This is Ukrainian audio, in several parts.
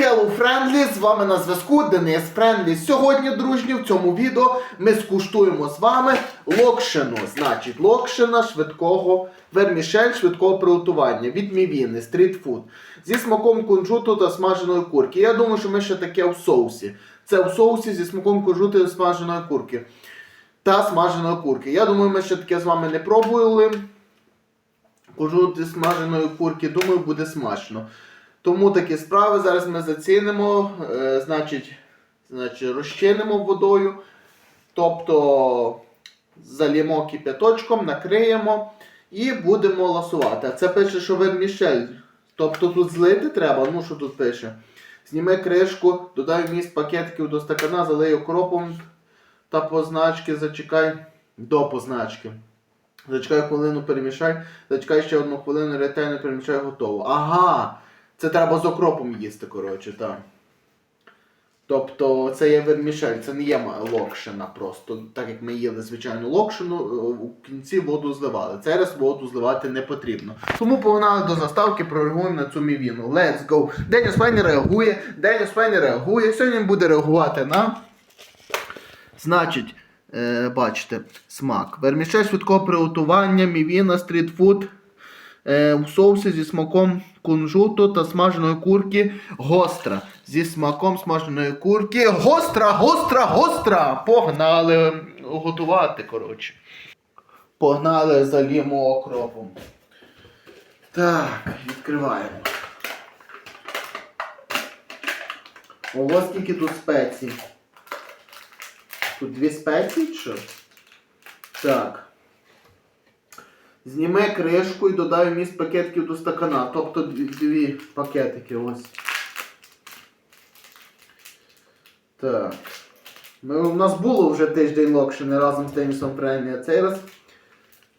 Hello Friendly, з вами на зв'язку Денис Френдлі. Сьогодні, дружні, в цьому відео ми скуштуємо з вами локшину. Значить, локшина швидкого вермішель швидкого приготування від Мівіни, стрітфуд. Зі смаком кунжуту та смаженої курки. Я думаю, що ми ще таке в соусі. Це в соусі зі смаком кунжуту та смаженої курки. Та смаженої курки. Я думаю, ми ще таке з вами не пробували. Кунжут зі смаженої курки, думаю, буде смачно. Тому такі справи зараз ми зацінимо, е, значить, значить, розчинимо водою, тобто залімо кип'яточком, накриємо і будемо ласувати. А це пише, що вермішель. Тобто тут злити треба, ну що тут пише. Зніми кришку, додай вміст пакетиків до стакана, залий окропом та позначки, зачекай до позначки. Зачекай хвилину, перемішай, зачекай ще одну хвилину, ретельно перемішай, готово. Ага! Це треба з окропом їсти, коротше, так. Тобто це є вермішель, це не є локшина просто. Так як ми їли звичайну локшину, е, у кінці воду зливали. Зараз воду зливати не потрібно. Тому погнали до заставки, прореагуємо на цю мівіну. Let's go! Деніс Файні реагує, Деніс Файні реагує. Сьогодні він буде реагувати на. Значить, е, бачите, смак. Вермішель швидкого приготування, мівіна, стрітфуд е, у соусі зі смаком кунжуту та смаженої курки гостра. Зі смаком смаженої курки. Гостра, гостра, гостра! Погнали готувати, коротше. Погнали залімо окропом. Так, відкриваємо. Ого, скільки тут спецій. Тут дві спеції що? Так. Зніми кришку і додай вміст пакетків до стакана. Тобто дві, пакетики ось. Так. Ми, у нас було вже тиждень локшини разом з Денісом Френлі, а цей раз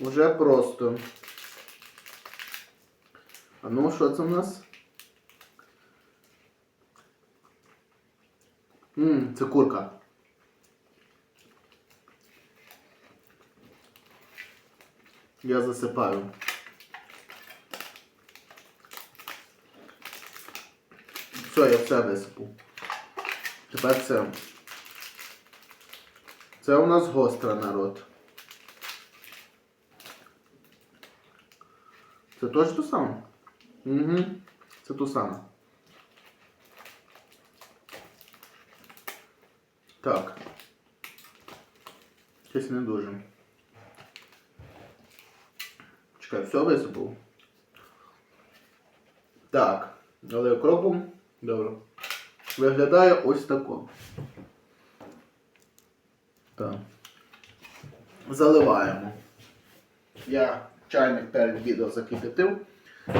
вже просто. А ну, що це в нас? Ммм, це курка. Я засипаю. Все, я все висипав. Тепер це. Це у нас гостра народ. Це точно то саме? Угу. Це то саме. Так. Щось не дуже. Чекай, все висипав. Так, але окропом. Добре. Виглядає ось тако. Так. Заливаємо. Я чайник перед відео закипятив.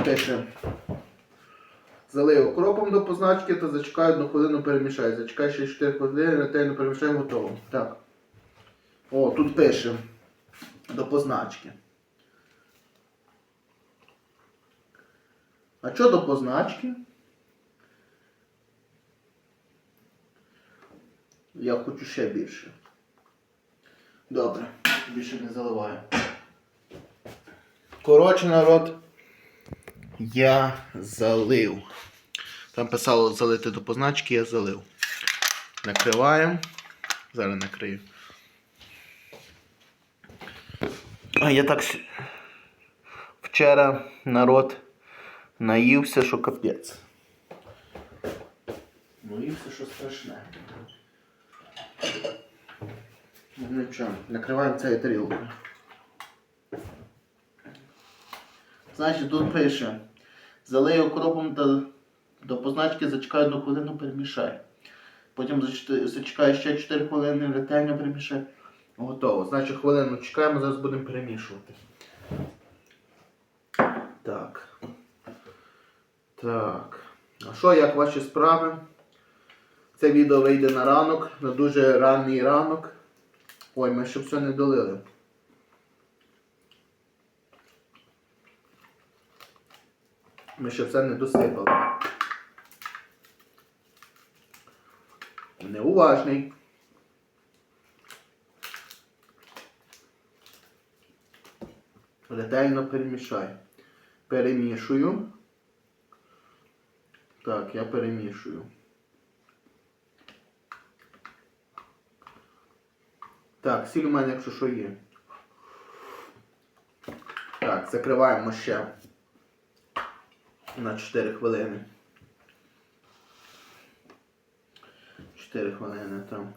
Пише. Залий окропом до позначки та зачекай одну хвилину перемішай. Зачекай ще 4 хвилини, ретельно перемішай готово. Так. О, тут пише. До позначки. А що до позначки? Я хочу ще більше. Добре, більше не заливаю. Коротше, народ, я залив. Там писало залити до позначки, я залив. Накриваємо. Зараз накрию. А я так вчора народ наївся, що капець. Наївся, що страшне. Ну нічого, накриваємо цією тарілкою. Значить, тут пише. Залий окропом та до позначки зачекай одну хвилину перемішай. Потім зачекай ще 4 хвилини, ретельно перемішай. Готово. Значить, хвилину чекаємо, зараз будемо перемішувати. Так. Так. А що, як ваші справи? Це відео вийде на ранок, на дуже ранній ранок. Ой, ми ще все не долили. Ми ще все не досипали. Неуважний. Ретельно перемішай. Перемішую. Так, я перемішую. Так, сіль у мене, якщо що є. Так, закриваємо ще на 4 хвилини. 4 хвилини там.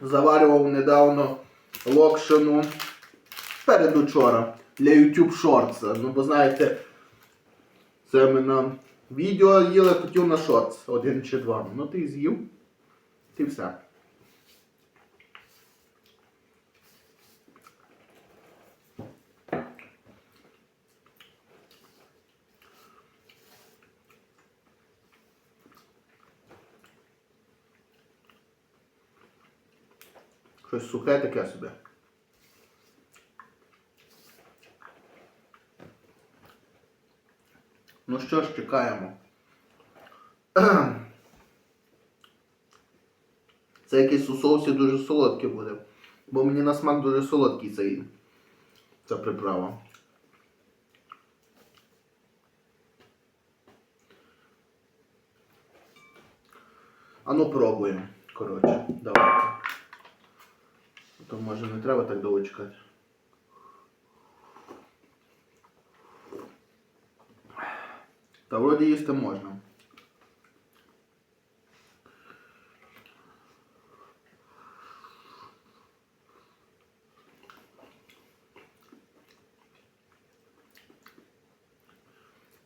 Заварював недавно локшину передучора для YouTube Shorts. Ну, бо знаєте, це ми на відео їли, хотів на Shorts один чи два. Ну ти з'їв, ти все. Щось сухе таке собі. Ну що ж, чекаємо. Це якийсь у соусі дуже солодкий буде. Бо мені на смак дуже солодкий цей, ця приправа. А ну пробуємо. Коротше, давайте. То може не треба так довго чекати. Та вроді їсти можна.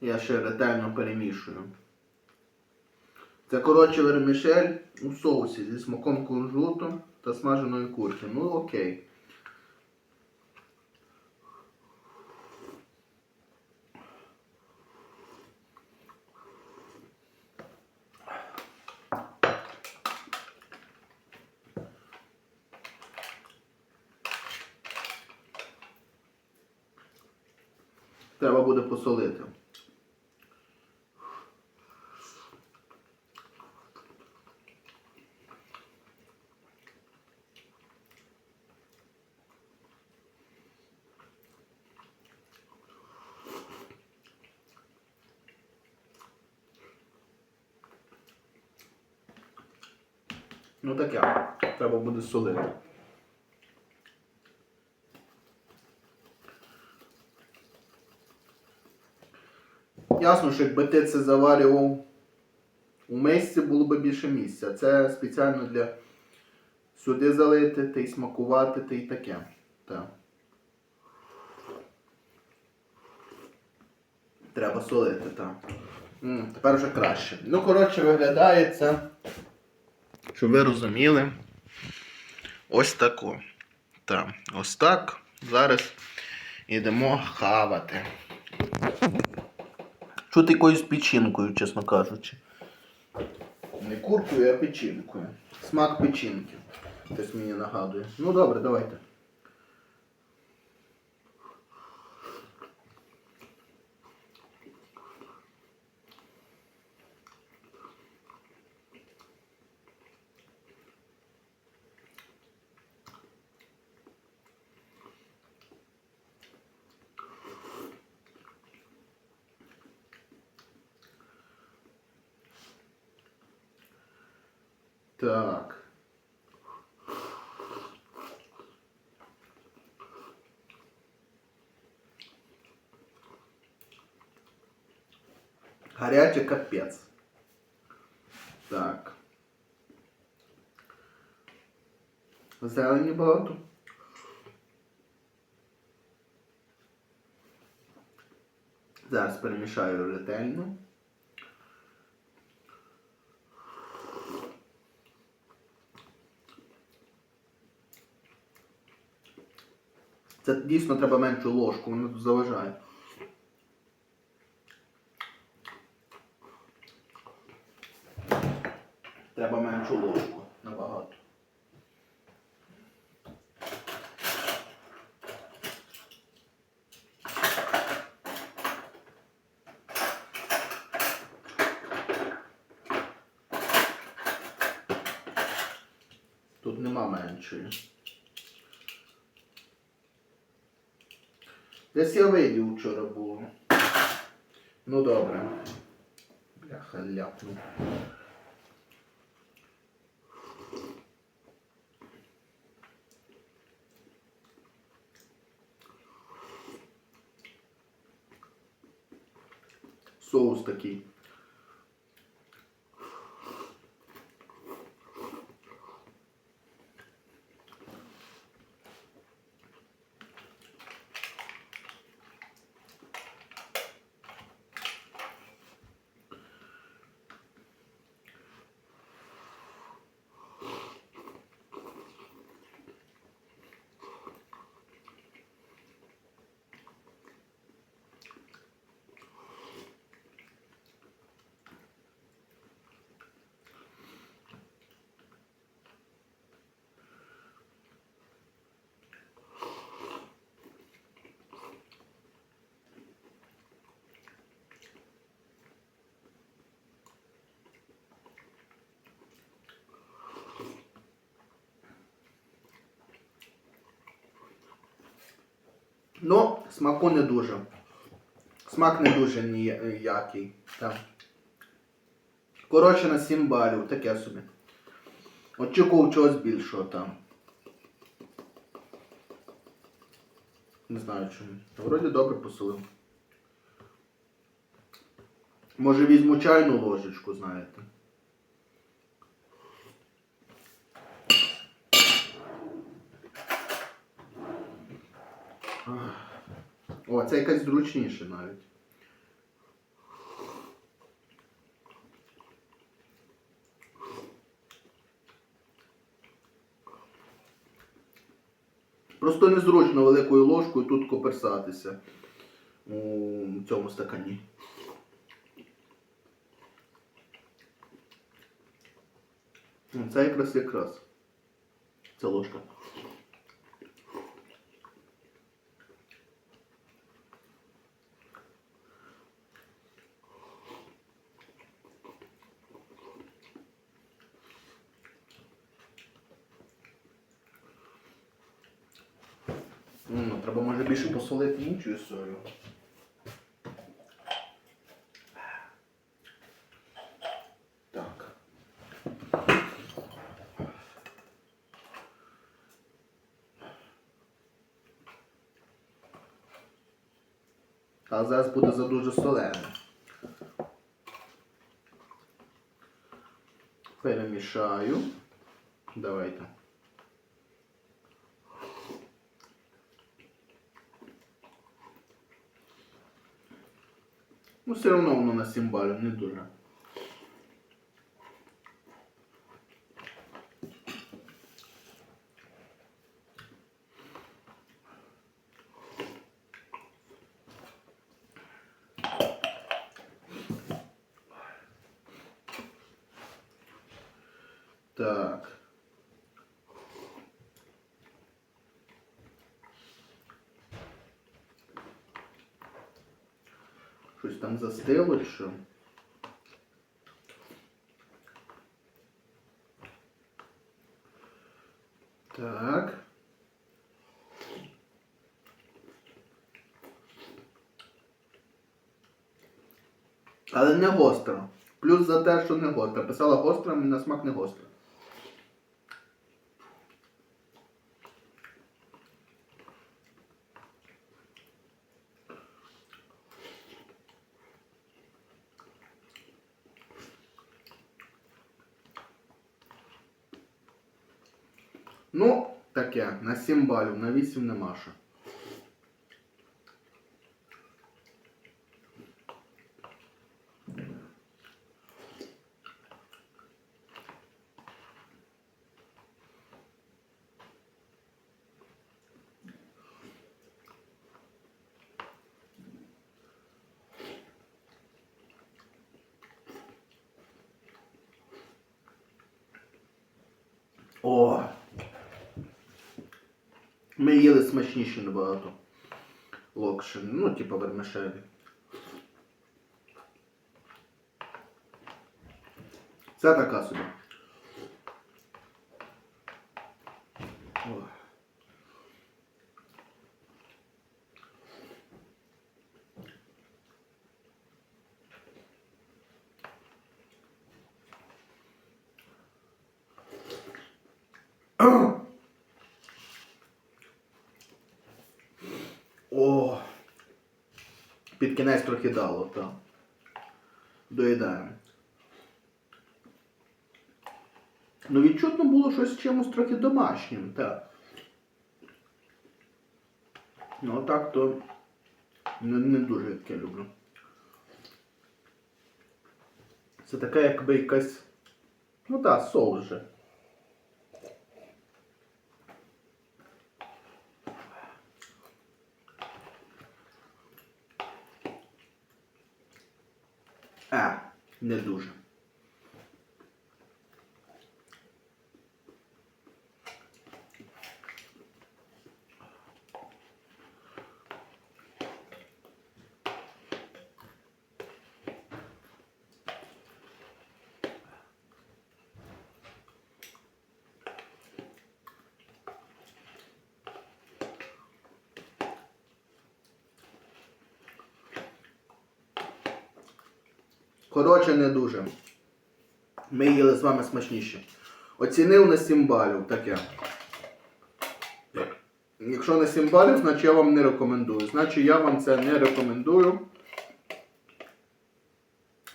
Я ще ретельно перемішую. Це, коротше, вермішель у соусі зі смаком кунжуту та смаженої курки. Ну окей. Треба буде посолити. Ну таке. Треба буде солити. Ясно, що якби ти це заварював у мисці, було б більше місця. Це спеціально для сюди залити та й смакувати та й таке. Так. Треба солити, так. Тепер вже краще. Ну, коротше, виглядає це, щоб ви розуміли. Ось тако. Так, ось так. Зараз йдемо хавати. Чути якоюсь печінкою, чесно кажучи. Не куркою, а печінкою. Смак печінки. Хтось мені нагадує. Ну добре, давайте. Так. Гаряче капець. Так. Зелені багато. Зараз перемішаю ретельно. Це дійсно треба меншу ложку, воно тут заважає. Треба меншу ложку набагато. Тут нема меншої. Десь я видів вчора було. Ну добре. Бляха ляпнув. Соус такий. Ну, смаку не дуже. Смак не дуже ніякий. Там. Коротше, на 7 балів, таке собі. Очікував чогось більшого там. Не знаю чому. Вроді добре посолив. Може візьму чайну ложечку, знаєте. О, це якась зручніше навіть. Просто незручно великою ложкою тут коперсатися у цьому стакані. Це якраз якраз. Це ложка. М, Треба може більше посолити іншою сою. Так. А зараз буде за дуже солене. Перемішаю. Давайте. Ну, все одно воно на 7 балів, не дуже. Так. Щось там застило, що? Так. Але не гостро. Плюс за те, що не гостро. Писала гостро, а на смак не гостро. Ну, таке, на 7 балів, на 8 нема що. О! Їли смачніше набагато. Локшин, ну, типа вермишелі. Це така собі. О. Кінець трохи дало, так. Доїдаємо. Ну, відчутно було щось чимось трохи домашнім, так. Ну, так то не, не дуже таке люблю. Це така якби якась. Ну так, соус же. А, не дуже. Коротше, не дуже. Ми їли з вами смачніше. Оцінив на 7 балів таке. Якщо на 7 балів, значить я вам не рекомендую. Значить я вам це не рекомендую.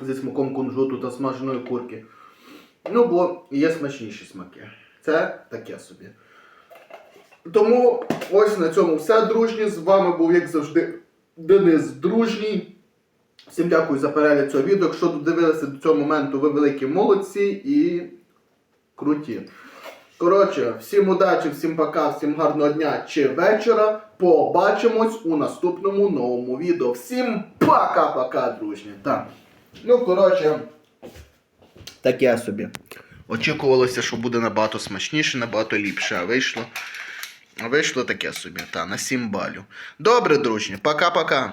Зі смаком кунжуту та смаженої курки. Ну, бо є смачніші смаки. Це таке собі. Тому ось на цьому все, дружні. З вами був, як завжди, Денис Дружній. Всім дякую за перегляд цього відео. Якщо додивилися до цього моменту, ви великі молодці і круті. Коротше, всім удачі, всім пока, всім гарного дня чи вечора. Побачимось у наступному новому відео. Всім пока-пока, дружні. Так. Ну, коротше, таке собі. Очікувалося, що буде набагато смачніше, набагато ліпше, а вийшло. Вийшло таке собі, та, на 7 балів. Добре, дружні, пока-пока.